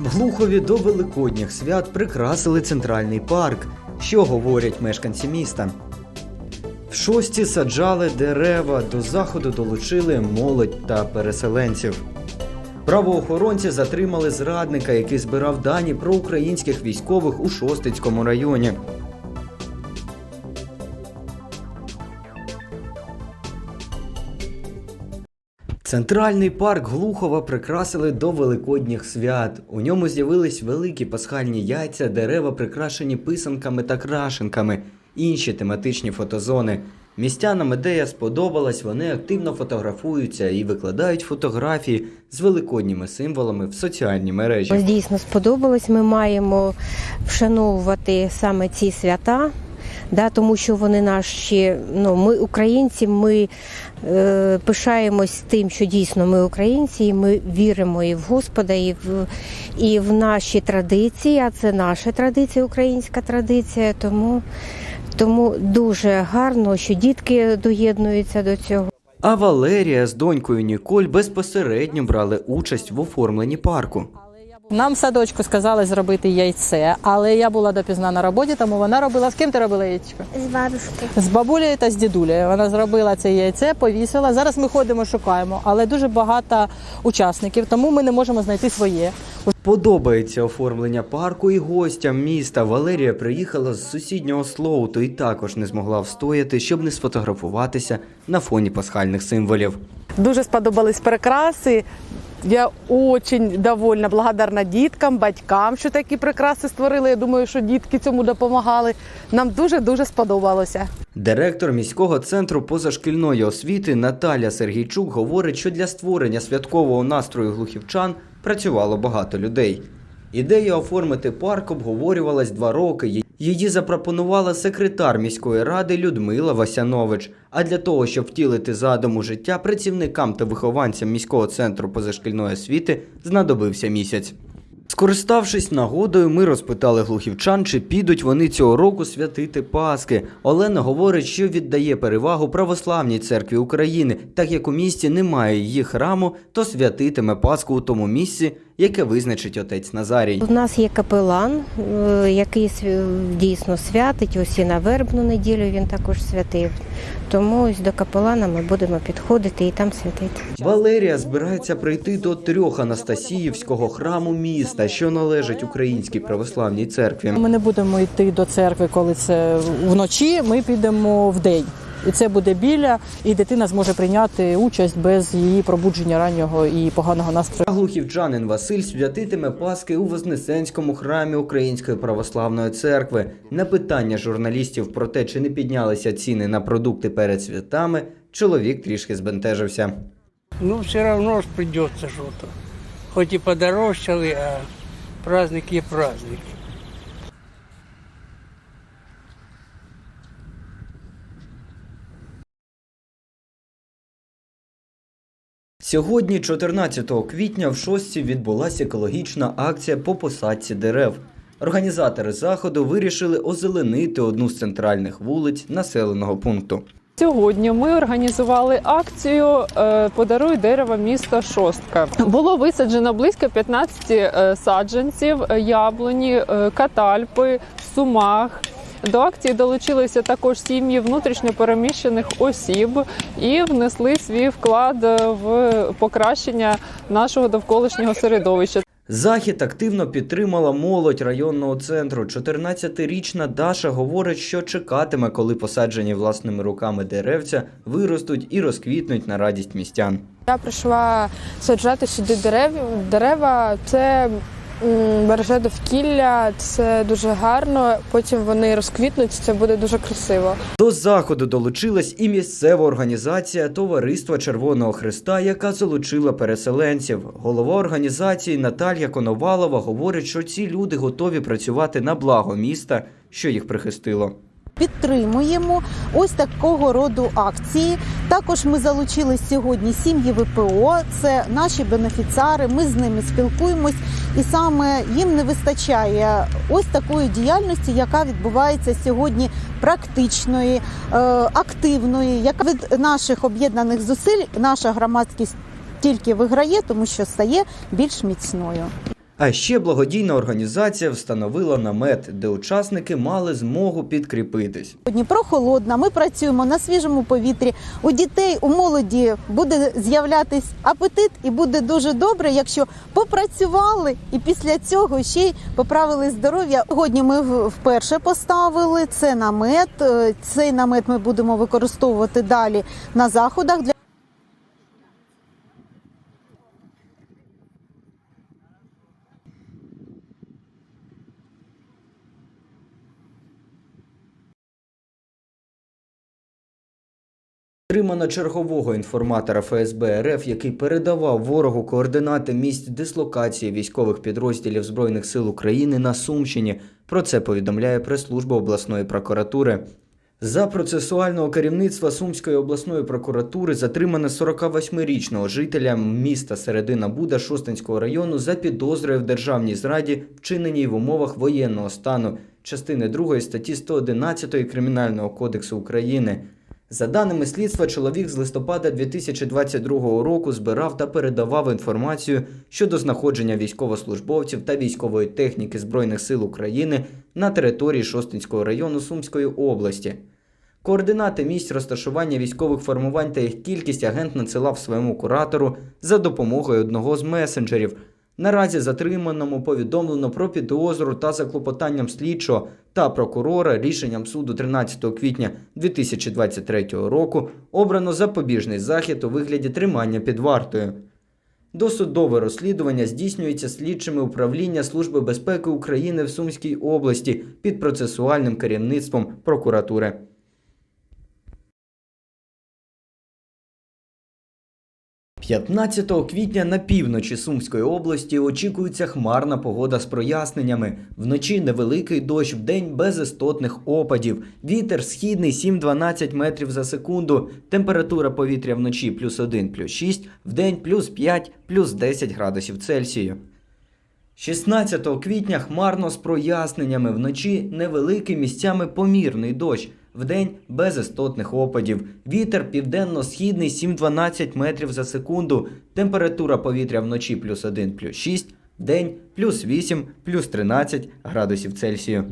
В Глухові до великодніх свят прикрасили центральний парк. Що говорять мешканці міста? В шості саджали дерева, до заходу долучили молодь та переселенців. Правоохоронці затримали зрадника, який збирав дані про українських військових у Шостицькому районі. Центральний парк Глухова прикрасили до великодніх свят. У ньому з'явились великі пасхальні яйця, дерева прикрашені писанками та крашенками, інші тематичні фотозони. Містянам ідея сподобалась, вони активно фотографуються і викладають фотографії з великодніми символами в соціальні мережі. Дійсно сподобалось. Ми маємо вшановувати саме ці свята. Да, тому що вони наші, ну ми українці, ми е, пишаємось тим, що дійсно ми українці, і ми віримо і в Господа, і в і в наші традиції. А це наша традиція, українська традиція. Тому, тому дуже гарно, що дітки доєднуються до цього. А Валерія з донькою Ніколь безпосередньо брали участь в оформленні парку. Нам в садочку сказали зробити яйце, але я була допізна на роботі, тому вона робила. З ким ти робила яєчко? З бабушки. З бабулею та з дідулею. Вона зробила це яйце, повісила. Зараз ми ходимо, шукаємо, але дуже багато учасників, тому ми не можемо знайти своє. Подобається оформлення парку і гостям міста. Валерія приїхала з сусіднього Слоуту і також не змогла встояти, щоб не сфотографуватися на фоні пасхальних символів. Дуже сподобались прикраси. Я очень довольна, благодарна діткам, батькам, що такі прикраси створили. Я думаю, що дітки цьому допомагали. Нам дуже дуже сподобалося. Директор міського центру позашкільної освіти Наталя Сергійчук говорить, що для створення святкового настрою глухівчан працювало багато людей. Ідея оформити парк обговорювалась два роки. Її запропонувала секретар міської ради Людмила Васянович. А для того, щоб втілити задум у життя, працівникам та вихованцям міського центру позашкільної освіти знадобився місяць. Скориставшись нагодою, ми розпитали глухівчан, чи підуть вони цього року святити Паски. Олена говорить, що віддає перевагу православній церкві України, так як у місті немає її храму, то святитиме Пасху у тому місці, яке визначить отець Назарій. У нас є капелан, е, який свя- дійсно святить. Ось і на вербну неділю він також святив. Тому ось до капелана ми будемо підходити і там святити. Валерія збирається прийти до трьох Анастасіївського храму міста, що належить українській православній церкві. Ми не будемо йти до церкви, коли це вночі. Ми підемо в день. І це буде біля, і дитина зможе прийняти участь без її пробудження раннього і поганого настрою. А Глухівчанин Василь святитиме Паски у Вознесенському храмі Української православної церкви. На питання журналістів про те, чи не піднялися ціни на продукти перед святами, чоловік трішки збентежився. Ну, все равно ж придется что-то. Хоть и подорожчали, а праздник є праздник. Сьогодні, 14 квітня, в шостці відбулася екологічна акція по посадці дерев. Організатори заходу вирішили озеленити одну з центральних вулиць населеного пункту. Сьогодні ми організували акцію е, Подаруй дерево міста Шостка. Було висаджено близько 15 е, саджанців е, яблуні, катальпи, сумах. До акції долучилися також сім'ї внутрішньо переміщених осіб і внесли свій вклад в покращення нашого довколишнього середовища. Захід активно підтримала молодь районного центру. 14-річна Даша говорить, що чекатиме, коли посаджені власними руками деревця виростуть і розквітнуть на радість містян. Я прийшла саджати сюди дерев, дерева. Це береже довкілля, це дуже гарно. Потім вони розквітнуть, це буде дуже красиво. До заходу долучилась і місцева організація Товариства Червоного Христа, яка залучила переселенців. Голова організації Наталія Коновалова говорить, що ці люди готові працювати на благо міста, що їх прихистило. Підтримуємо ось такого роду акції. Також ми залучили сьогодні сім'ї ВПО. Це наші бенефіціари. Ми з ними спілкуємось, і саме їм не вистачає ось такої діяльності, яка відбувається сьогодні практичної, е, активної. Яка від наших об'єднаних зусиль наша громадськість тільки виграє, тому що стає більш міцною. А ще благодійна організація встановила намет, де учасники мали змогу підкріпитись. Сьогодні прохолодна, ми працюємо на свіжому повітрі. У дітей, у молоді буде з'являтись апетит, і буде дуже добре, якщо попрацювали і після цього ще й поправили здоров'я. Сьогодні ми вперше поставили це намет. Е, Цей намет ми будемо використовувати далі на заходах для. Тримано чергового інформатора ФСБ РФ, який передавав ворогу координати місць дислокації військових підрозділів Збройних сил України на Сумщині. Про це повідомляє прес-служба обласної прокуратури. За процесуального керівництва Сумської обласної прокуратури затримано 48-річного жителя міста Середина Буда Шостинського району за підозрою в державній зраді, вчиненій в умовах воєнного стану, частини 2 статті 111 Кримінального кодексу України. За даними слідства, чоловік з листопада 2022 року збирав та передавав інформацію щодо знаходження військовослужбовців та військової техніки Збройних сил України на території Шостинського району Сумської області. Координати місць розташування військових формувань та їх кількість агент надсилав своєму куратору за допомогою одного з месенджерів. Наразі затриманому повідомлено про підозру та за клопотанням слідчого та прокурора рішенням суду 13 квітня 2023 року обрано запобіжний захід у вигляді тримання під вартою. Досудове розслідування здійснюється слідчими управління Служби безпеки України в Сумській області під процесуальним керівництвом прокуратури. 15 квітня на півночі Сумської області очікується хмарна погода з проясненнями. Вночі невеликий дощ, вдень без істотних опадів. Вітер східний 7-12 метрів за секунду. Температура повітря вночі плюс 1, плюс 6, вдень плюс 5, плюс 10 градусів Цельсію. 16 квітня хмарно з проясненнями, вночі невеликий місцями помірний дощ, вдень без істотних опадів. Вітер південно-східний 7-12 метрів за секунду. Температура повітря вночі плюс 1, плюс 6, день плюс 8, плюс 13 градусів Цельсію.